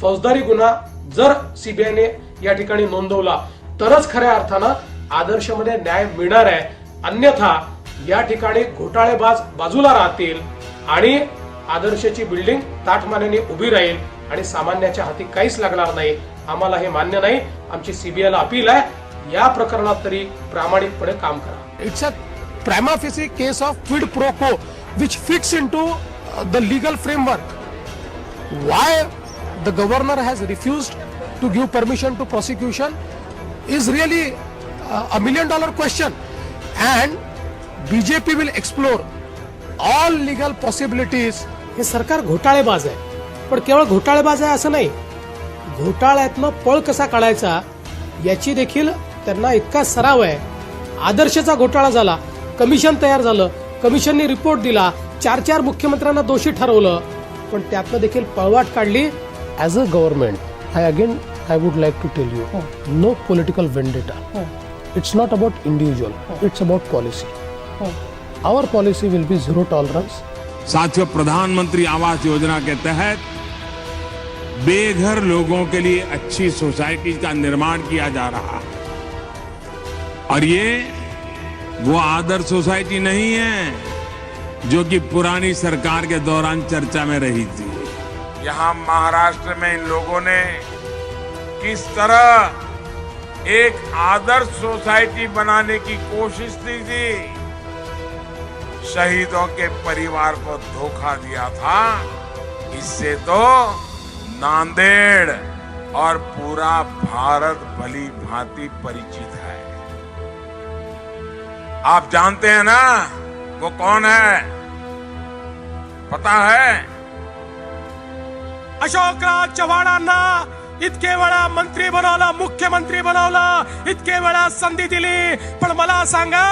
फौजदारी गुन्हा जर सीबीआयने या ठिकाणी नोंदवला तरच खऱ्या अर्थानं आदर्शमध्ये न्याय मिळणार आहे. अन्यथा या ठिकाणी घोटाळेबाज बाजूला राहतील आणि आदर्शची बिल्डिंग ताठमानेने उभी राहील आणि सामान्याच्या हाती काहीच लागणार नाही. आम्हाला हे मान्य नाही. आमची सीबीआयला अपील आहे. या प्रकरणात तरी प्रामाणिकपणे काम करा. It's a prima facie case of of प्रोको which fix into the legal framework why the governor has refused to give permission to prosecution is really uh, a million dollar question. And BJP will explore all legal possibilities. हे सरकार घोटाळेबाज आहे पण केवळ घोटाळेबाज आहे असं नाही घोटाळ्यातनं पळ कसा काढायचा याची देखील त्यांना इतका सराव आहे आदर्शचा घोटाळा झाला कमिशन तयार झालं कमिशनने रिपोर्ट दिला चार चार मुख्यमंत्र्यांना दोषी ठरवलं पण त्यातनं देखील पळवाट काढली As a government, I again I would like to tell you, no political vendetta. It's not about individual. It's about policy. Our policy will be zero tolerance. साथियों प्रधानमंत्री आवास योजना के तहत बेघर लोगों के लिए अच्छी सोसाइटी का निर्माण किया जा रहा है और ये वो आदर्श सोसाइटी नहीं है जो कि पुरानी सरकार के दौरान चर्चा में रही थी यहाँ महाराष्ट्र में इन लोगों ने किस तरह एक आदर्श सोसाइटी बनाने की कोशिश की थी? शहीदों के परिवार को धोखा दिया था। इससे तो नांदेड़ और पूरा भारत भली भांति परिचित है। आप जानते हैं ना, वो कौन है? पता है? अशोकराव चव्हाणांना इतके वेळा मंत्री बनवलं मुख्यमंत्री बनवलं इतके वेळा संधी दिली. पण मला सांगा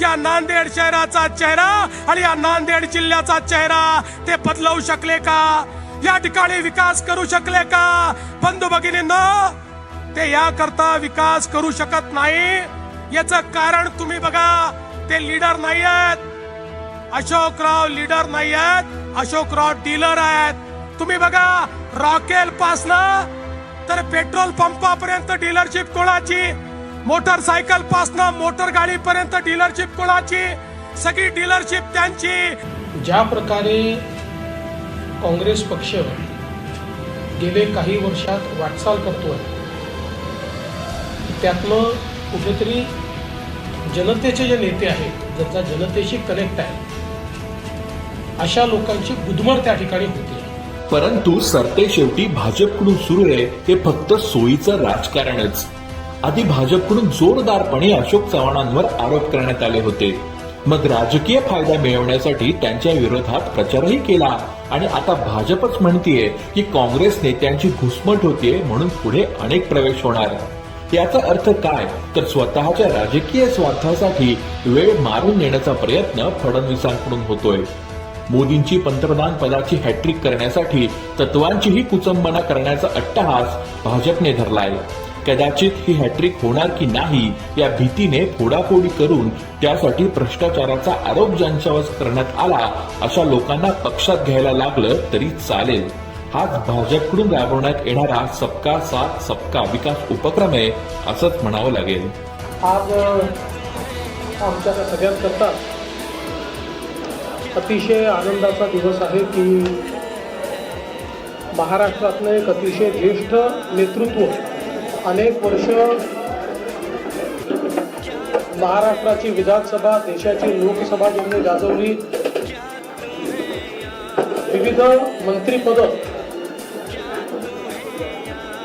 या नांदेड शहराचा चेहरा आणि या नांदेड जिल्ह्याचा चेहरा ते बदलवू शकले का? या ठिकाणी विकास करू शकले का? बंधू भगिनींना ते याकरता विकास करू शकत नाही. याचं कारण तुम्ही बघा ते लीडर नाही आहेत अशोकराव लीडर नाही आहेत अशोकराव डीलर आहेत. तुम्ही बघा रॉकेल पासन तर पेट्रोल पंपापर्यंत डीलरशिप कोणाची? मोटरसायकल पासन मोटर गाडीपर्यंत डीलरशिप कोणाची? सगळी डीलरशिप त्यांची. ज्या प्रकारे काँग्रेस पक्ष गेले काही वर्षात वाटचाल करतोय त्यातनं कुठेतरी जनतेचे जे नेते आहेत ज्यांचा जनतेशी कनेक्ट आहे अशा लोकांची गुदमर त्या ठिकाणी परंतु सरते शेवटी भाजपकडून सुरू आहे हे फक्त सोयीचं राजकारणच. आधी भाजपकडून जोरदारपणे अशोक चव्हाणांवर आरोप करण्यात आले होते. मग राजकीय फायदा मिळवण्यासाठी त्यांच्या विरोधात प्रचारही केला आणि आता भाजपच म्हणतीये की काँग्रेस नेत्यांची घुसमट होतीये म्हणून पुढे अनेक प्रवेश होणार. याचा अर्थ काय? तर स्वतःच्या राजकीय स्वार्थासाठी वेळ मारून नेण्याचा प्रयत्न फडणवीसांकडून होतोय. मोदींची पंतप्रधान पदाची हॅट्रिक करण्यासाठी तत्वांचीही कुचंबना करण्याचा अट्टहास भाजपने धरलाय. कदाचित ही हॅट्रिक होणार की नाही या भीतीने फोडाफोडी करून त्यासाठी भ्रष्टाचाराचा आरोप ज्यांच्यावर करण्यात आला अशा लोकांना पक्षात घ्यायला लागलं तरी चालेल. हाच भाजपकडून राबवण्यात येणारा सबका साथ सबका विकास उपक्रम आहे असंच म्हणावं लागेल. आज आमच्या सगळ्यांकरता अतिशय आनंदाचा दिवस आहे की महाराष्ट्रातलं एक अतिशय ज्येष्ठ नेतृत्व अनेक वर्ष महाराष्ट्राची विधानसभा देशाची लोकसभा ज्यांनी गाजवली. विविध मंत्रीपदं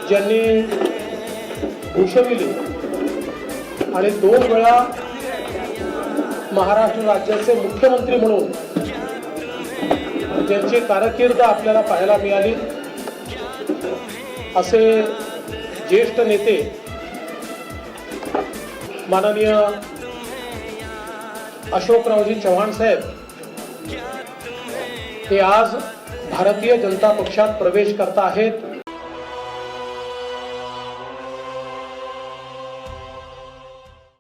ज्यांनी भूषविली. आणि दोन वेळा महाराष्ट्र राज्याचे मुख्यमंत्री म्हणून ज्यांची कारकीर्द आपल्याला पाहायला मिळाली. असे ज्येष्ठ नेते माननीय अशोकरावजी चव्हाण साहेब हे आज भारतीय जनता पक्षात प्रवेश करता आहेत.